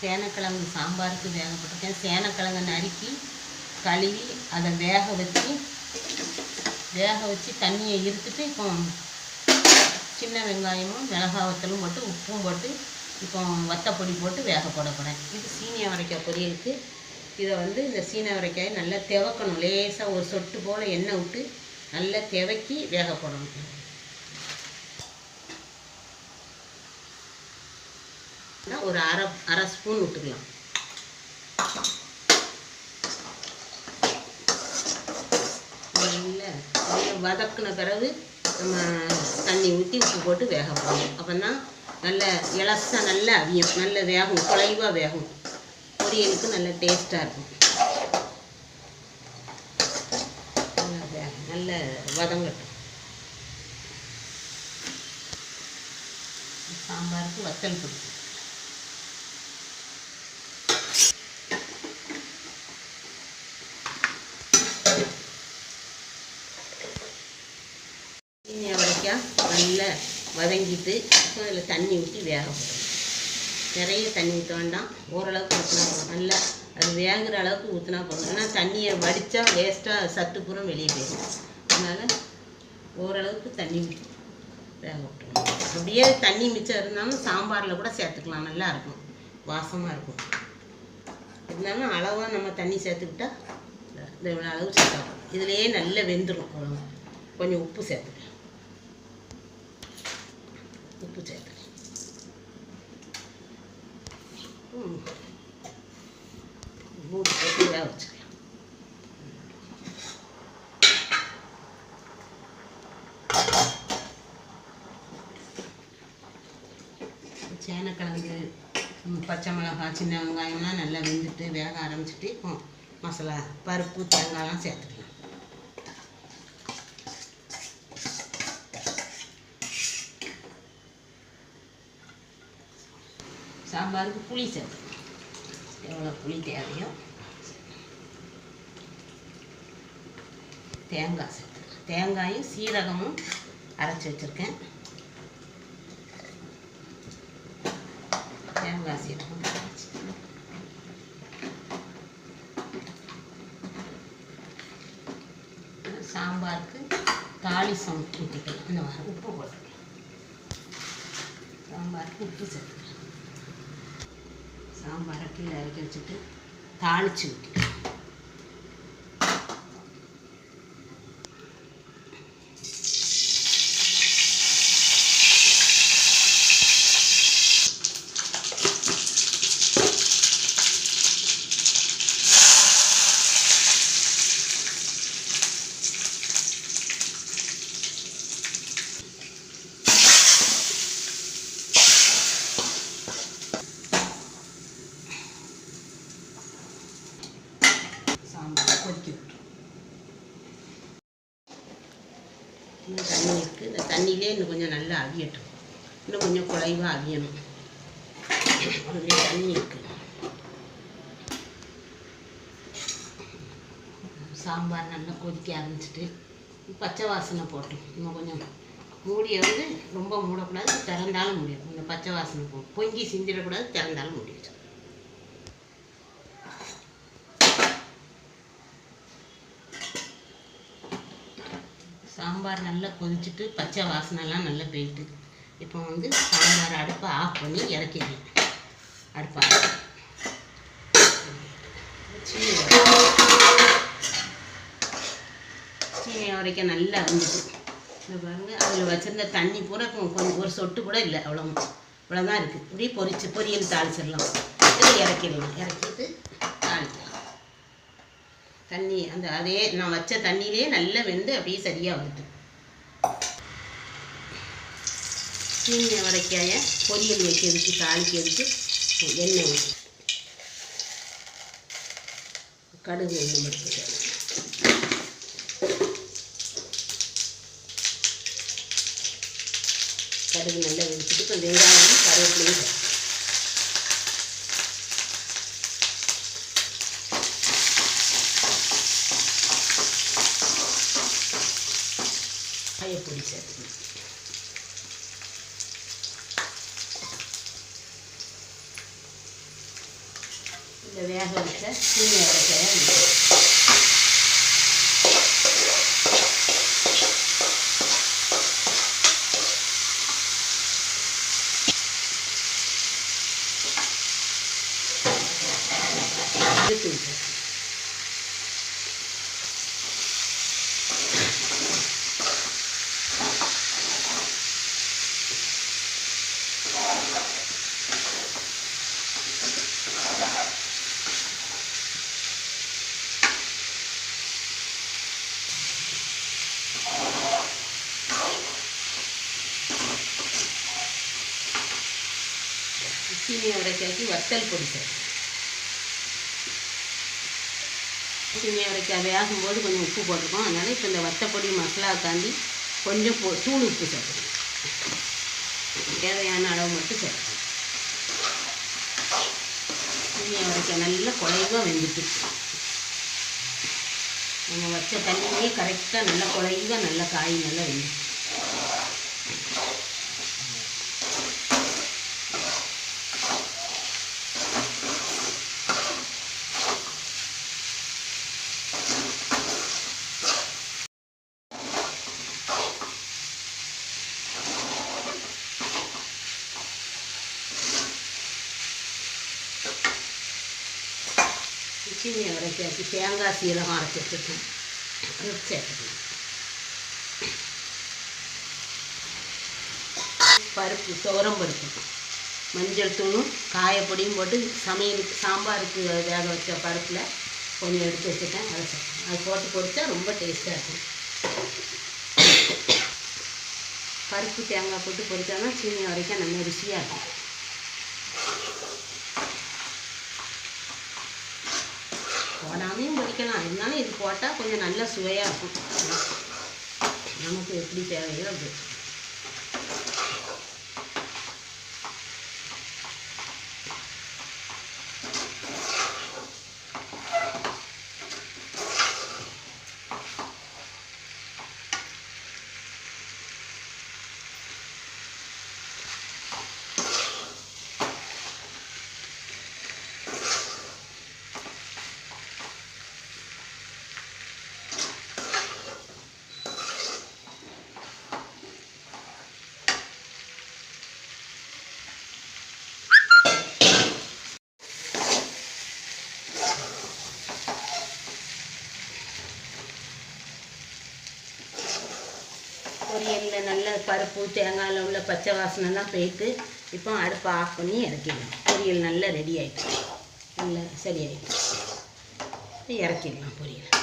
சேனக்கிழங்கு சாம்பாருக்கு வேக போட்டிருக்கேன் சேனக்கிழங்கை நறுக்கி கழுவி அதை வேக வச்சு வேக வச்சு தண்ணியை இருத்துட்டு இப்போ சின்ன வெங்காயமும் மிளகா வத்தலும் போட்டு உப்பும் போட்டு இப்போ வத்தப்பொடி போட்டு வேக போட போகிறேன் இது சீனி அவரைக்காய் பொரியலுக்கு இதை வந்து இந்த சீன அவரைக்காயை நல்லா தெவக்கணும். லேசாக ஒரு சொட்டு போல் எண்ணெய் விட்டு நல்லா துவக்கி வேக போடணும். ஒரு அரை அரை ஸ்பூன் விட்டுக்கலாம். நல்லா நல்லா வதக்குன பிறகு நம்ம தண்ணி ஊற்றி உப்பு போட்டு வேக போடணும். அப்போ தான் நல்ல இலசாக நல்லா அவியும் நல்ல வேகும் குழைவாக வேகும். பொரியலுக்கு நல்ல டேஸ்ட்டாக இருக்கும். நல்லா நல்ல வதங்கட்டும். சாம்பாருக்கு வத்தல் பிடிக்கும் சீனி நல்லா வதங்கிட்டு இப்போ அதில் தண்ணி ஊற்றி வேக போடணும் நிறைய தண்ணி ஊற்ற வேண்டாம். ஓரளவுக்கு ஊற்றினா போதும். நல்லா அது வேகிற அளவுக்கு ஊற்றினா போதும். ஏன்னா தண்ணியை வடித்தா வேஸ்ட்டாக சத்து பூரா வெளியே போயிடும். அதனால் ஓரளவுக்கு தண்ணி ஊற்றி வேக விட்டுருவோம் அப்படியே தண்ணி மிச்சம் இருந்தாலும் சாம்பாரில் கூட சேர்த்துக்கலாம். நல்லா இருக்கும். வாசமாக இருக்கும். இருந்தாலும் அளவாக நம்ம தண்ணி சேர்த்துக்கிட்டா இந்த அளவு சேர்த்தா இதுலேயே நல்லா வெந்துடும் அவ்வளோ கொஞ்சம் உப்பு சேர்த்துக்கலாம். உப்பு சேர்த்துக்கலாம் மூணு மூடி போட்டு வேக வச்சுக்கலாம். சேனக்கிழங்கு பச்சை மிளகாய் சின்ன வெங்காயம்லாம் நல்லா வெந்துட்டு வேக ஆரம்பிச்சிட்டு மசாலா பருப்பு தேங்காய்லாம் சேர்த்துக்கலாம். சாம்பாருக்கு புளி சேர்த்து எவ்வளோ புளி தேவையோ தேங்காய் சேர்த்து தேங்காயும் சீரகமும் அரைச்சி வச்சுருக்கேன். தேங்காய் சீரகம் சாம்பாருக்கு சாம்பாருக்கு தாளிசம் ஊற்றிக்கலாம் இந்த மாதிரி உப்பு போட்டுக்கலாம். சாம்பாருக்கு உப்பு சேர்த்து സാമ്പാറൊക്കെ ഇളക്കി വെച്ചിട്ട് താളിച്ച് വയ്ക്കും இன்னும் தண்ணி இருக்குது இந்த தண்ணியிலே இன்னும் கொஞ்சம் நல்லா அவியட்டும். இன்னும் கொஞ்சம் குறைவாக அவியணும். அதுலேயே தண்ணி இருக்குது சாம்பார் நல்லா கொதிக்க ஆரம்பிச்சிட்டு பச்சை வாசனை போட்டோம். இன்னும் கொஞ்சம் மூடியை வந்து ரொம்ப மூடக்கூடாது திறந்தாலும் முடியும். இந்த பச்சை வாசனை போ பொங்கி சிந்திடக்கூடாது திறந்தாலும் முடியும். சாம்பார் நல்லா கொதிச்சுட்டு பச்சை வாசனைலாம் நல்லா போயிட்டு. இப்போ வந்து சாம்பார் அடுப்பை ஆஃப் பண்ணி இறக்கிடலாம் அடுப்பை சீனியை சீனி வரைக்கும் நல்லா இருந்துச்சு இந்த அதில் வச்சிருந்த தண்ணி பூரா கொஞ்சம் ஒரு சொட்டு கூட இல்லை அவ்வளோ இவ்வளோதான் இருக்குது இப்படியே பொரிச்சு பொரியல் தாளிச்சிடலாம். இதை இறக்கிடலாம். இறக்கிட்டு தண்ணி அந்த அதே நான் வச்ச தண்ணியிலே நல்லா வெந்து அப்படியே சரியாக வந்துட்டு. சீனி அவரைக்காய பொரியல் வைக்கிறதுக்கு தாளிக்கிறதுக்கு எண்ணெய் ஊற்றி கடுகு எண்ணெய் மட்டும் கடுகு நல்லா வெடிச்சிட்டு இப்போ வெங்காயம் கருவேப்பிலையும் சேர்த்து. காயப்பொடி சேர்த்துக்கணும் இந்த வேக வச்ச சீனி அவரைக்காயை எடுத்து விட்டு சீனி அவரைக்காய்க்கு வத்தல் பொடி சார் சீனி அவரைக்காய் வேகும்போது கொஞ்சம் உப்பு போட்டிருக்கோம் அதனால் இப்போ இந்த வத்தப்பொடி மசாலா தாண்டி கொஞ்சம் போ தூள் உப்பு சேர்க்கணும். தேவையான அளவு மட்டும் சேர்க்கணும். சீனி அவரைக்காய் நல்லா குழைவாக வெந்துட்டு நம்ம வச்ச தண்ணியே கரெக்டாக நல்லா குழைவாக நல்லா காய் நல்லா வெந்துட்டு சீனி அரைச்சாச்சு தேங்காய் சீரகம் அரைச்சி வச்சுருக்கேன் சேர்த்துக்கணும் பருப்பு துவரம் பருப்பு மஞ்சள் தூளும் காயப்பொடியும் போட்டு சமையலுக்கு சாம்பாருக்கு வேக வச்ச பருப்பில் கொஞ்சம் எடுத்து வச்சுட்டேன் அதை அது போட்டு பொரிச்சா ரொம்ப டேஸ்ட்டாக இருக்கும் பருப்பு தேங்காய் போட்டு பொரிச்சாதான் சீனி வரைக்கும் நல்ல ருசியாக இருக்கும் போடாமையும் பொரிக்கலாம் இருந்தாலும் இது போட்டால் கொஞ்சம் நல்ல சுவையாக இருக்கும். நமக்கு எப்படி தேவையோ அப்படி. பொரியலில் நல்ல பருப்பு தேங்காயில் உள்ள பச்சை வாசனைலாம் போயிட்டு இப்போ அடுப்பை ஆஃப் பண்ணி இறக்கிடலாம். பொரியல் நல்லா ரெடி ஆயிடுச்சு. நல்லா சரியாயிடுச்சு. இறக்கிடலாம் பொரியல்.